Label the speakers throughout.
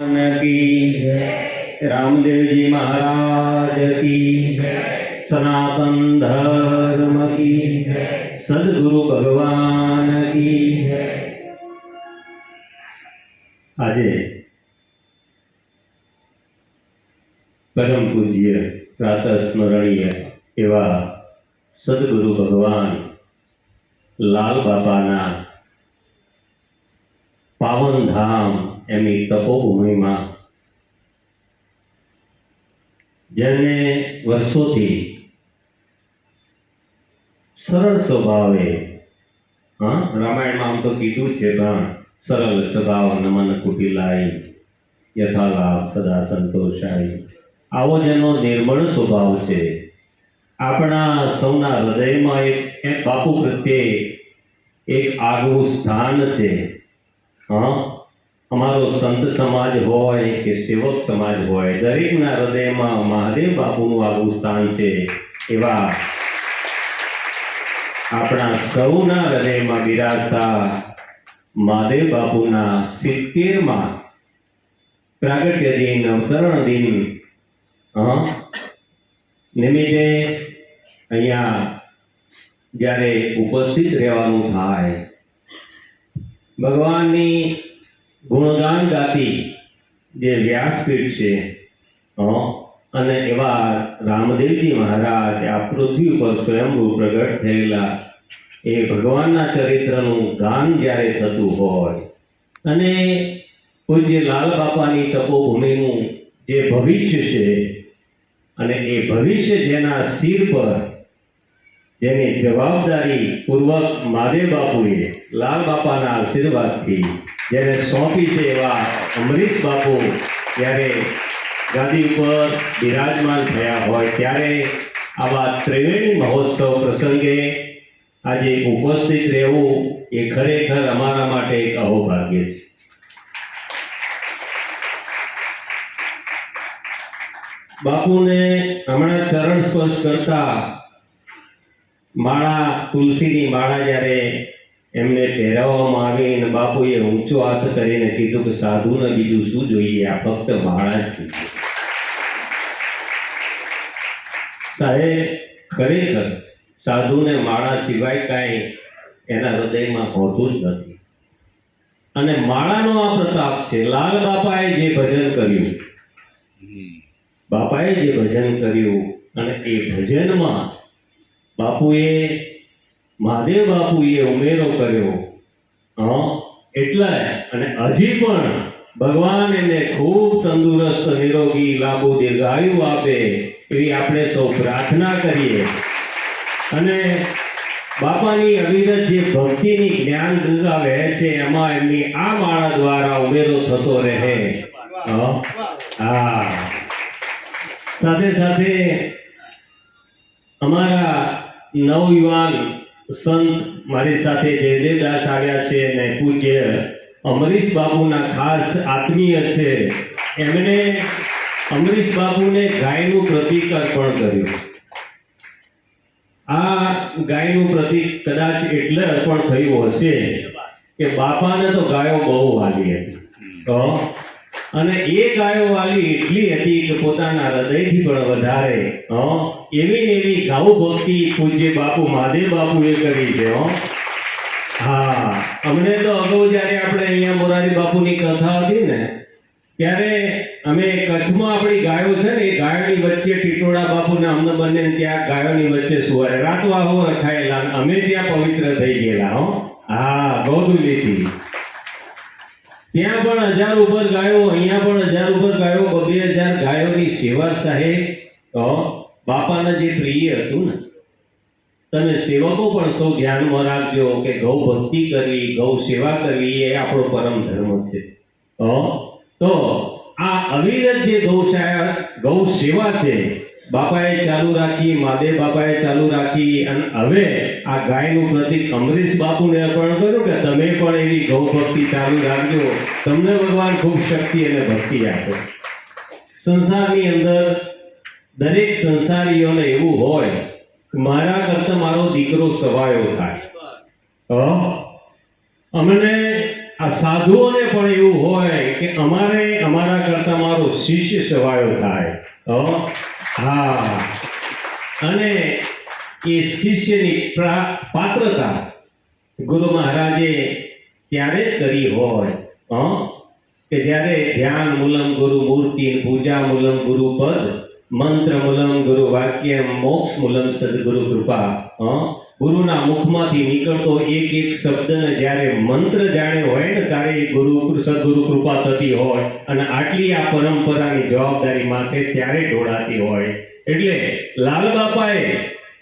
Speaker 1: की रामदेव जी महाराज की सनातन धर्म की સદગુરુ ભગવાન કી આજે પરમ પૂજ્ય પ્રાતઃ સ્મરણીય એવા સદગુરુ ભગવાન લાલ બાપાના પાવન ધામ એમની તપોભૂમિમાં જેમને વર્ષોથી સરળ સ્વભાવે, હા, રામાયણમાં આમ તો કીધું છે, પણ સરળ સ્વભાવ નમન કુટિલાય, યથાલાભ સદા સંતોષાય. આવો જેનો નિર્મળ સ્વભાવ છે. આપણા સૌના હૃદયમાં એક એ બાપુ પ્રત્યે એક આગવું સ્થાન છે. હા અમારો સંત સમાજ હોય કે સેવક સમાજ હોય, દરેકના હૃદયમાં મહાદેવ બાપુનું આગવું સ્થાન છે એવા આપણા સૌના હૃદયમાં બિરાજતા મહાદેવ બાપુના સિત્તેરમાં પ્રાગટ્ય દિન, અવતરણ દિન નિમિત્તે અહીંયા જ્યારે ઉપસ્થિત રહેવાનું થાય, ભગવાનની ગુણગાન ગાતી જે વ્યાસપીઠ છે અને એવા રામદેવજી મહારાજ આ પૃથ્વી ઉપર સ્વયંભૂ પ્રગટ થયેલા એ ભગવાનના ચરિત્રનું ગાન જ્યારે થતું હોય અને પૂજ્ય લાલ બાપાની તપોભૂમિનું જે ભવિષ્ય છે અને એ ભવિષ્ય જેના શિર પર જેની જવાબદારી પૂર્વક મહાદેવ બાપુએ લાલ બાપાના આશીર્વાદથી જેને સોંપી છે એવા અમરીશ બાપુ જ્યારે ગાદી ઉપર બિરાજમાન થયા હોય ત્યારે આવા ત્રિવેણી મહોત્સવ પ્રસંગે આજે ઉપસ્થિત રહેવું એ ખરેખર અમારા માટે એક અહોભાગ્ય છે. બાપુને હમણાં ચરણ સ્પર્શ કરતા માળા તુલસીની માળા જ્યારે એમને પહેરાવવામાં આવી અને બાપુએ ઊંચો હાથ કરીને કીધું કે સાધુને બીજું શું જોઈએ? આ ફક્ત માળા જ જોઈએ. સાહેબ ખરેખર સાધુને માળા સિવાય કાંઈ એના હૃદયમાં હોતું જ નથી. અને માળાનો આ પ્રતાપ છે લાલ બાપાએ જે ભજન કર્યું બાપાએ જે ભજન કર્યું અને એ ભજનમાં બાપુએ, મહાદેવ બાપુએ ઉમેરો કર્યો. એટલે અને હજી પણ ભગવાન એને ખૂબ તંદુરસ્ત, નિરોગી, લાંબુ, દીર્ઘાયુ આપે એવી આપણે સૌ પ્રાર્થના કરીએ. અને બાપાની અવિરત જે ભક્તિની જ્ઞાન ગંગા વહે છે, એમાં એમની આ માળા દ્વારા ઉમેરો થતો રહે? હા. સાથે સાથે અમારા નવયુવાન સંત મારી સાથે જયદેવદાસ આવ્યા છે અને પૂજ્ય અમરીશ બાપુના ખાસ આત્મીય છે. એમણે અમરીશ બાપુને ગાયનું પ્રતીક અર્પણ કર્યું. આ ગાયનું પ્રતીક કદાચ એટલે અર્પણ થયું હશે કે બાપાને તો ગાયો બહુ વાલી હતી. તો? અને એ ગાયો વાલી એટલી હતી કે પોતાના હૃદયથી પણ વધારે હં, એવી ને એવી ગાઉ ભક્તિ પૂજ્ય બાપુ, મહાદેવ બાપુએ કરી છે, હો. હા, અમને તો અગાઉ જ્યારે આપણે અહીંયા મોરારી બાપુની કથા હતી ને, ત્યારે અમે કચ્છમાં આપણી ગાયો છે ને, એ ગાયોની વચ્ચે ટીટોળા બાપુને અમને બંને ત્યાં ગાયોની વચ્ચે સુવાય રાતવાહો રખાયેલા અમે ત્યાં પવિત્ર થઈ ગયેલા, હો. હા ગૌદુલીથી ત્યાં પણ હજાર ઉપર ગાયો, અહીંયા પણ હજાર ઉપર ગાયો બે હજાર ગાયોની સેવા સાહેબ, તો બાપાના જે પ્રિય હતું ને, તમે સેવકો પણ સૌ ધ્યાનમાં રાખજો કે ગૌ ભક્તિ કરવી, ગૌ સેવા કરવી એ આપણો પરમ ધર્મ છે. તો તો આ અવિરત જે ગૌશાળા ગૌ સેવા છે, બાપાએ ચાલુ રાખી, મહાદેવ બાપાએ ચાલુ રાખી, અને હવે આ ગાયનું પ્રતિક અમરીશ બાપુને અર્પણ કર્યું કે તમે પણ એવી ગૌ ભક્તિ ચાલુ રાખજો. તમને ભગવાન ખૂબ શક્તિ અને ભક્તિ આપે. સંસારની અંદર દરેક સંસારીઓને એવું હોય મારા કરતા મારો દીકરો સવાયો થાય. અમને આ સાધુઓને પણ એવું હોય કે અમારે અમારા કરતા મારો શિષ્ય સવાયો થાય. હા. અને એ શિષ્યની પાત્રતા ગુરુ મહારાજે ત્યારે જ કરી હોય? કે જ્યારે ધ્યાન મૂલમ ગુરુ મૂર્તિ પૂજા મૂલમ ગુરુ પદ મંત્ર મૂલમ ગુરુ મોક્ષ મૂલમ સદગુરુ કૃપા? ગુરુના મુખમાંથી નીકળતો એક એક શબ્દને જ્યારે મંત્ર જાણે હોય ને ત્યારે ગુરુ, સદગુરુ કૃપા થતી હોય અને આટલી આ પરંપરાની જવાબદારી માથે ત્યારે ઢોળાતી હોય એટલે લાલ બાપાએ,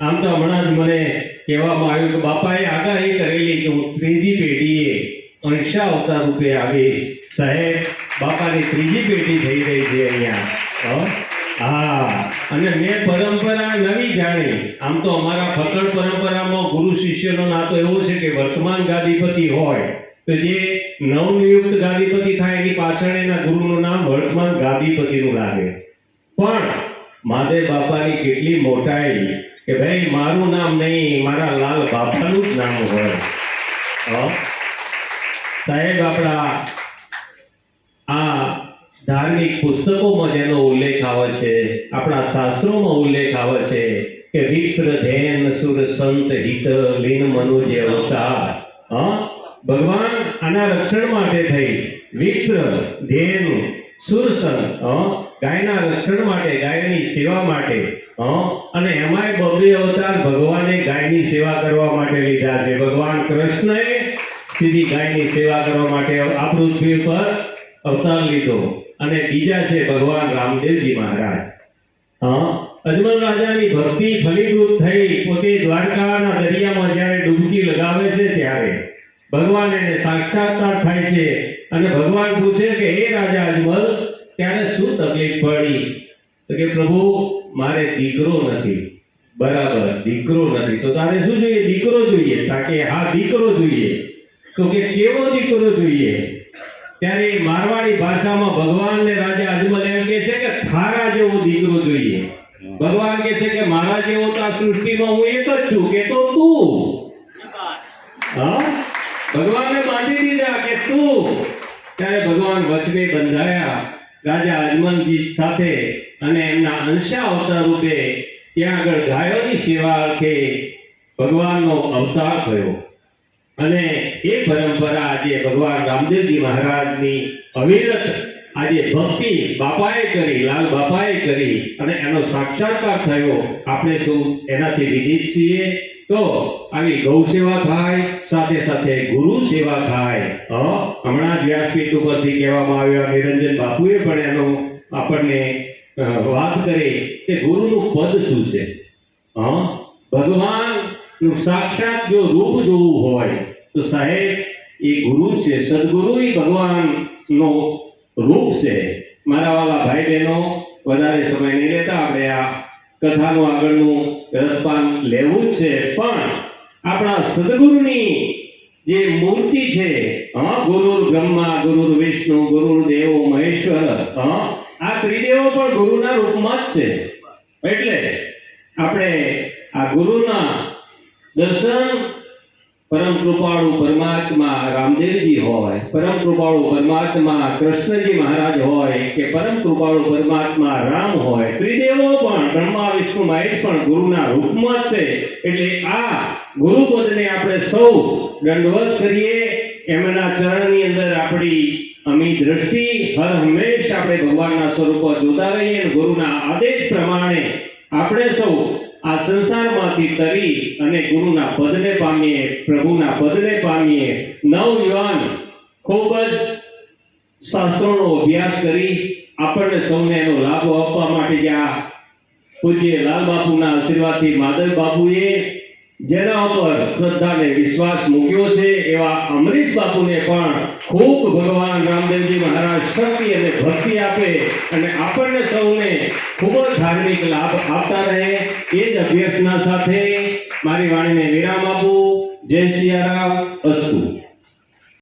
Speaker 1: આમ તો હમણાં જ મને કહેવામાં આવ્યું કે બાપાએ આગાહી કરેલી કે હું ત્રીજી પેઢીએ અંશા અવતાર રૂપે આવીશ સાહેબ, બાપાની ત્રીજી પેઢી થઈ અને મેં પરંપરા નવી જાણી. આમ તો અમારા ફકડ પરંપરામાં ગુરુ શિષ્યનો નાતો એવો છે કે વર્તમાન ગાદીપતિ હોય, તો જે નવનિયુક્ત ગાદીપતિ થાય એની પાછળ એના ગુરુનું નામ વર્તમાન ગાદીપતિનું લાગે. પણ મહાદેવ બાપાની કેટલી મોટાઈ કે ભાઈ મારું નામ નહીં, મારા લાલ બાપાનું જ નામ હોય? સાહેબ આપણા આ ધાર્મિક પુસ્તકોમાં જેનો ઉલ્લેખ આવે છે, આપણા શાસ્ત્રોમાં ઉલ્લેખ આવે છે કે વિપ્ર ધેન સુર સંત હિત લીન અવતાર. હા? ભગવાન આના રક્ષણ માટે થઈ. વિપ્ર ધેન સુર સંત ગાયના રક્ષણ માટે, ગાયની સેવા માટે અને એમાંય બબરી અવતાર ભગવાને ગાયની સેવા કરવા માટે લીધા છે. ભગવાન કૃષ્ણએ સીધી ગાયની સેવા કરવા માટે આ પૃથ્વી પર અવતાર લીધો. અને બીજા છે ભગવાન રામદેવજી મહારાજ. અજમલ રાજાની ભક્તિ ફલીભૂત થઈ, પોતે દ્વારકાના દરિયામાં જ્યારે ડૂબકી લગાવે છે ત્યારે ભગવાન એને સાક્ષાત્કાર થાય છે અને ભગવાન પૂછે કે, હે રાજા અજમલ, ત્યારે શું તકલીફ પડી? તો કે, પ્રભુ, મારે દીકરો નથી. બરાબર, દીકરો નથી. તો તારે શું જોઈએ? દીકરો જોઈએ. તાકે, હા, દીકરો જોઈએ. તો કે, કેવો દીકરો જોઈએ? ત્યારે મારવાડી ભાષામાં ભગવાનને રાજા અજમલ એમ કે છે કે થારા જેવો દીકરો જોઈએ. ભગવાન કે છે કે મારા જેવો તો આ સૃષ્ટિમાં હું એક જ છું કે તો. તું હા? ભગવાને બાંધી દીધા કે તું. ત્યારે ભગવાન વચને બંધાયા. રાજા અજમલજી સાથે અને એમના અંશા અવતાર રૂપે ત્યાં આગળ ગાયોની સેવા અર્થે ભગવાનનો અવતાર થયો. અને એ પરંપરા આજે ભગવાન રામદેવજી મહારાજની અવિરત આજે ભક્તિ બાપાએ કરી, લાલ બાપાએ કરી અને એનો સાક્ષાત્કાર થયો. આપણે શું એનાથી વિદિત છીએ? તો આવી ગૌ સેવા થાય, સાથે સાથે ગુરુ સેવા થાય. હમણાં જ વ્યાસપીઠ ઉપરથી કહેવામાં આવ્યા નિરંજન બાપુએ પણ એનો આપણને વાત કરી કે ગુરુનું પદ શું છે? હા ભગવાનનું સાક્ષાત જો રૂપ જોવું હોય, તો સાહેબ, એ ગુરુ છે, સદગુરુ એ ભગવાનનો રૂપ છે. મારા વાલા ભાઈ બહેનો વધારે સમય નહીં લેતા, આપણે આ કથાનું આગળનું રસપાન લેવું જ છે. પણ આપણા સદગુરુની જે મૂર્તિ છે, હા, ગુરુર બ્રહ્મા, ગુરુર વિષ્ણુ, ગુરુર દેવો, મહેશ્વર, હા, આ ત્રિદેવો પણ ગુરુના રૂપમાં જ છે. એટલે આપણે આ ગુરુના દર્શન પરમ કૃપાળુ પરમાત્મા રામદેવજી હોય, પરમ કૃપાળુ પરમાત્મા કૃષ્ણજી મહારાજ હોય કે પરમ કૃપાળુ પરમાત્મા રામ હોય, ત્રિદેવો પણ, બ્રહ્મા, વિષ્ણુ, મહેશ પણ ગુરુના રૂપમાં છે. એટલે આ ગુરુપદને આપણે સૌ દંડવત કરીએ. એમના ચરણની અંદર આપણી અમી દ્રષ્ટિ હર હંમેશ આપણે ભગવાનના સ્વરૂપો જોતા રહીએ ગુરુના આદેશ પ્રમાણે આપણે સૌ આ સંસારમાંથી તરી અને ગુરુના પદને પામીએ, પ્રભુના પદને પામીએ, નવયુવાન ખૂબ જ શાસ્ત્રોનો અભ્યાસ કરી આપણને સૌને એનો લાભ આપવા માટે જે આ પૂજ્ય લાલ બાપુના આશીર્વાદથી માધવ બાપુએ જેના ઉપર શ્રદ્ધા અને વિશ્વાસ મૂક્યો છે, એવા અમરીશ બાપુને પણ ખૂબ ભગવાન રામદેવજી મહારાજ શક્તિ અને ભક્તિ આપે અને આપણને સૌને ખૂબ જ ધાર્મિક લાભ આપતા રહે. એ જ અભ્યર્થના સાથે મારી વાણીને વિરામ આપું. જય સિયારામ અસ્તુ.